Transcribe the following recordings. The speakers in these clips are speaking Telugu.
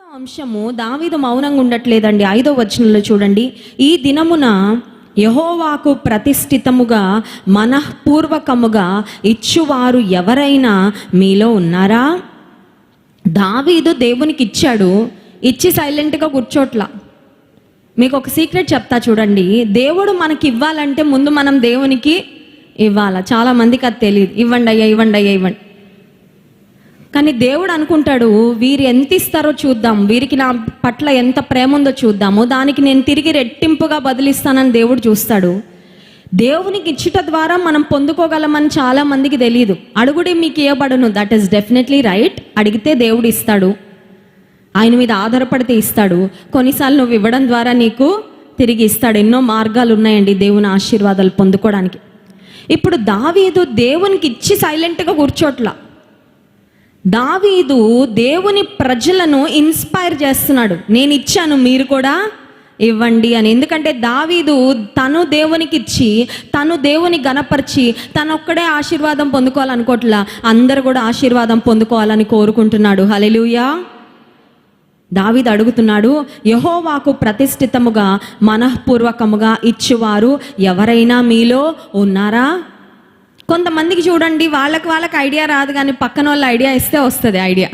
అంశము దావీదు మౌనంగా ఉండట్లేదండి. ఐదో వచనంలో చూడండి. ఈ దినమున యహోవాకు ప్రతిష్ఠితముగా మనఃపూర్వకముగా ఇచ్చువారు ఎవరైనా మీలో ఉన్నారా? దావీదు దేవునికి ఇచ్చాడు. ఇచ్చి సైలెంట్గా కూర్చోట్లా. మీకు ఒక సీక్రెట్ చెప్తా చూడండి. దేవుడు మనకి ఇవ్వాలంటే ముందు మనం దేవునికి ఇవ్వాలా? చాలామందికి అది తెలియదు ఇవ్వండి అయ్యా ఇవ్వండి అయ్యా ఇవ్వండి. కానీ దేవుడు అనుకుంటాడు వీరు ఎంత ఇస్తారో చూద్దాం. వీరికి నా పట్ల ఎంత ప్రేమ ఉందో చూద్దాము. దానికి నేను తిరిగి రెట్టింపుగా బదిలిస్తానని దేవుడు చూస్తాడు. దేవునికి ఇచ్చుట ద్వారా మనం పొందుకోగలమని చాలా మందికి తెలియదు అడుగుడి మీకు ఇవ్వబడును దట్ ఈస్ డెఫినెట్లీ రైట్ అడిగితే దేవుడు ఇస్తాడు. ఆయన మీద ఆధారపడితే ఇస్తాడు. కొన్నిసార్లు నువ్వు ఇవ్వడం ద్వారా నీకు తిరిగి ఇస్తాడు. ఎన్నో మార్గాలు ఉన్నాయండి దేవుని ఆశీర్వాదాలు పొందుకోవడానికి. ఇప్పుడు దావీదు దేవునికి ఇచ్చి సైలెంట్గా కూర్చోట్లా. దావీదు దేవుని ప్రజలను ఇన్స్పైర్ చేస్తున్నాడు. నేను ఇచ్చాను మీరు కూడా ఇవ్వండి అని. ఎందుకంటే దావీదు తను దేవునికి ఇచ్చి తను దేవుని గణపరిచి తనొక్కడే ఒక్కడే ఆశీర్వాదం పొందుకోవాలనుకోట్లా అందరు కూడా ఆశీర్వాదం పొందుకోవాలని కోరుకుంటున్నాడు. హలెలుయా దావీదు అడుగుతున్నాడు యహోవాకు ప్రతిష్ఠితముగా మనఃపూర్వకముగా ఇచ్చేవారు ఎవరైనా మీలో ఉన్నారా? కొంతమందికి చూడండి వాళ్ళకి వాళ్ళకి ఐడియా రాదు కానీ పక్కన వాళ్ళ ఐడియా ఇస్తే వస్తుంది ఐడియా.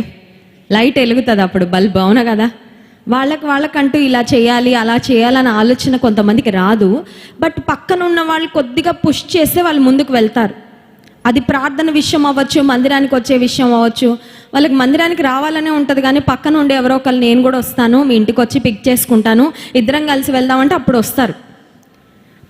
లైట్ వెలుగుతుంది అప్పుడు బల్బ్ అవునా కదా? వాళ్ళకి వాళ్ళకంటూ ఇలా చేయాలి అలా చేయాలన్న ఆలోచన కొంతమందికి రాదు. బట్ పక్కన ఉన్న వాళ్ళు కొద్దిగా పుష్ చేస్తే వాళ్ళు ముందుకు వెళ్తారు. అది ప్రార్థన విషయం అవ్వచ్చు మందిరానికి వచ్చే విషయం అవ్వచ్చు. వాళ్ళకి మందిరానికి రావాలనే ఉంటుంది కానీ పక్కన ఉండే ఎవరో ఒకళ్ళు నేను కూడా వస్తాను మీ ఇంటికి వచ్చి పిక్ చేసుకుంటాను ఇద్దరం కలిసి వెళ్దామంటే అప్పుడు వస్తారు.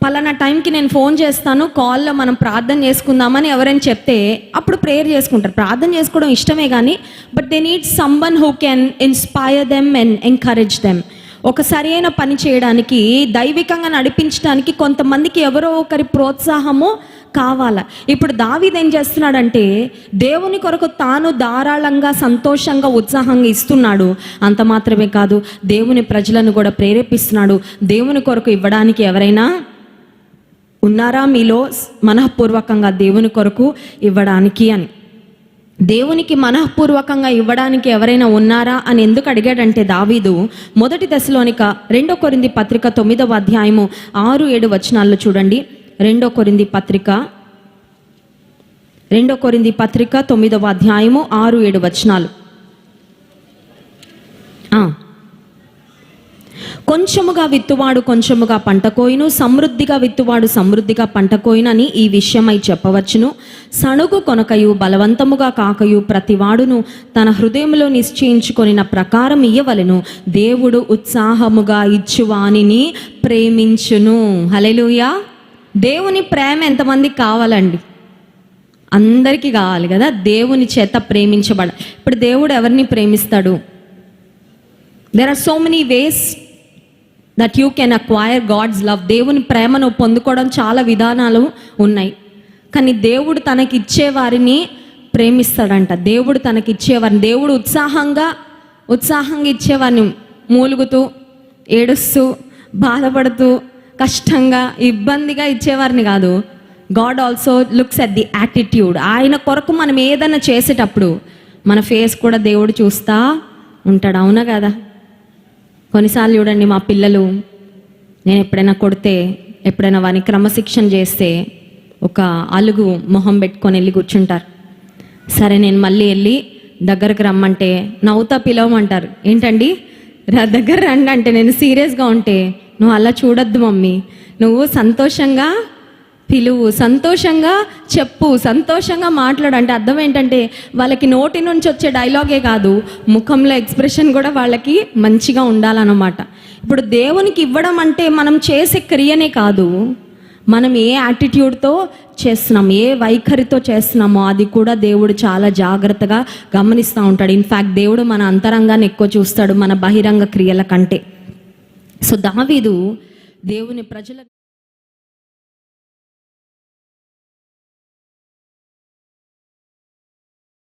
పలానా టైంకి నేను ఫోన్ చేస్తాను కాల్లో మనం ప్రార్థన చేసుకుందామని ఎవరైనా చెప్తే అప్పుడు ప్రేయర్ చేసుకుంటారు. ప్రార్థన చేసుకోవడం ఇష్టమే కానీ but they need someone who can inspire them and encourage them ఒక సరైన పని చేయడానికి దైవికంగా నడిపించడానికి కొంతమందికి ఎవరో ఒకరి ప్రోత్సాహము కావాల. ఇప్పుడు దావీద్ ఏం చేస్తున్నాడంటే దేవుని కొరకు తాను ధారాళంగా సంతోషంగా ఉత్సాహంగా ఇస్తున్నాడు. అంత మాత్రమే కాదు దేవుని ప్రజలను కూడా ప్రేరేపిస్తున్నాడు. దేవుని కొరకు ఇవ్వడానికి ఎవరైనా ఉన్నారా మీలో మనఃపూర్వకంగా దేవుని కొరకు ఇవ్వడానికి అని? దేవునికి మనఃపూర్వకంగా ఇవ్వడానికి ఎవరైనా ఉన్నారా అని ఎందుకు అడిగాడంటే దావీదు మొదటి దశలోనిక రెండో కొరింది పత్రిక తొమ్మిదవ అధ్యాయము ఆరు ఏడు వచనాల్లో చూడండి. రెండో కొరింది పత్రిక రెండో కొరింది పత్రిక తొమ్మిదవ అధ్యాయము ఆరు ఏడు వచనాలు. కొంచెముగా విత్తువాడు కొంచెముగా పంట కోయును సమృద్ధిగా విత్తువాడు సమృద్ధిగా పంట కోయునని ఈ విషయమై చెప్పవచ్చును. సణుగు కొనకయు బలవంతముగా కాకయు ప్రతివాడును తన హృదయంలో నిశ్చయించుకొనిన ప్రకారం ఇయ్యవలను. దేవుడు ఉత్సాహముగా ఇచ్చువానిని ప్రేమించును. హలెలుయా దేవుని ప్రేమ ఎంతమందికి కావాలండి? అందరికీ కావాలి కదా? దేవుని చేత ప్రేమించబడ ఇప్పుడు దేవుడు ఎవరిని ప్రేమిస్తాడు? There are so many ways that you can acquire God's love దేవుని ప్రేమను పొందుకోవడం చాలా విధానాలు ఉన్నాయి. కానీ దేవుడు తనకిచ్చే వారిని ప్రేమిస్తాడంట. దేవుడు తనకి ఇచ్చేవారిని దేవుడు ఉత్సాహంగా ఉత్సాహంగా ఇచ్చేవారిని మూలుగుతూ ఏడుస్తూ బాధపడుతూ కష్టంగా ఇబ్బందిగా ఇచ్చేవారిని కాదు. God also looks at the attitude ఆయన కొరకు మనం ఏదైనా చేసేటప్పుడు మన ఫేస్ కూడా దేవుడు చూస్తా ఉంటాడు. అవునా కదా? కొన్నిసార్లు చూడండి మా పిల్లలు నేను ఎప్పుడైనా కొడితే ఎప్పుడైనా వారిని క్రమశిక్షణ చేస్తే ఒక అలుగు మొహం పెట్టుకొని వెళ్ళి కూర్చుంటారు. సరే నేను మళ్ళీ వెళ్ళి దగ్గరకు రమ్మంటే నవ్వుతా పిలవమంటారు. ఏంటండి? రా దగ్గర రండి అంటే నేను సీరియస్గా ఉంటే నువ్వు అలా చూడొద్దు మమ్మీ. నువ్వు సంతోషంగా పిలువు. సంతోషంగా చెప్పు సంతోషంగా మాట్లాడు. అంటే అర్థం ఏంటంటే వాళ్ళకి నోటి నుంచి వచ్చే డైలాగే కాదు ముఖంలో ఎక్స్ప్రెషన్ కూడా వాళ్ళకి మంచిగా ఉండాలన్నమాట. ఇప్పుడు దేవునికి ఇవ్వడం అంటే మనం చేసే క్రియనే కాదు మనం ఏ యాటిట్యూడ్తో చేస్తున్నాం ఏ వైఖరితో చేస్తున్నామో అది కూడా దేవుడు చాలా జాగ్రత్తగా గమనిస్తూ ఉంటాడు. ఇన్ఫ్యాక్ట్ దేవుడు మన అంతరంగాన్ని ఎక్కువ చూస్తాడు మన బహిరంగ క్రియల కంటే. సో దావీదు దేవుని ప్రజల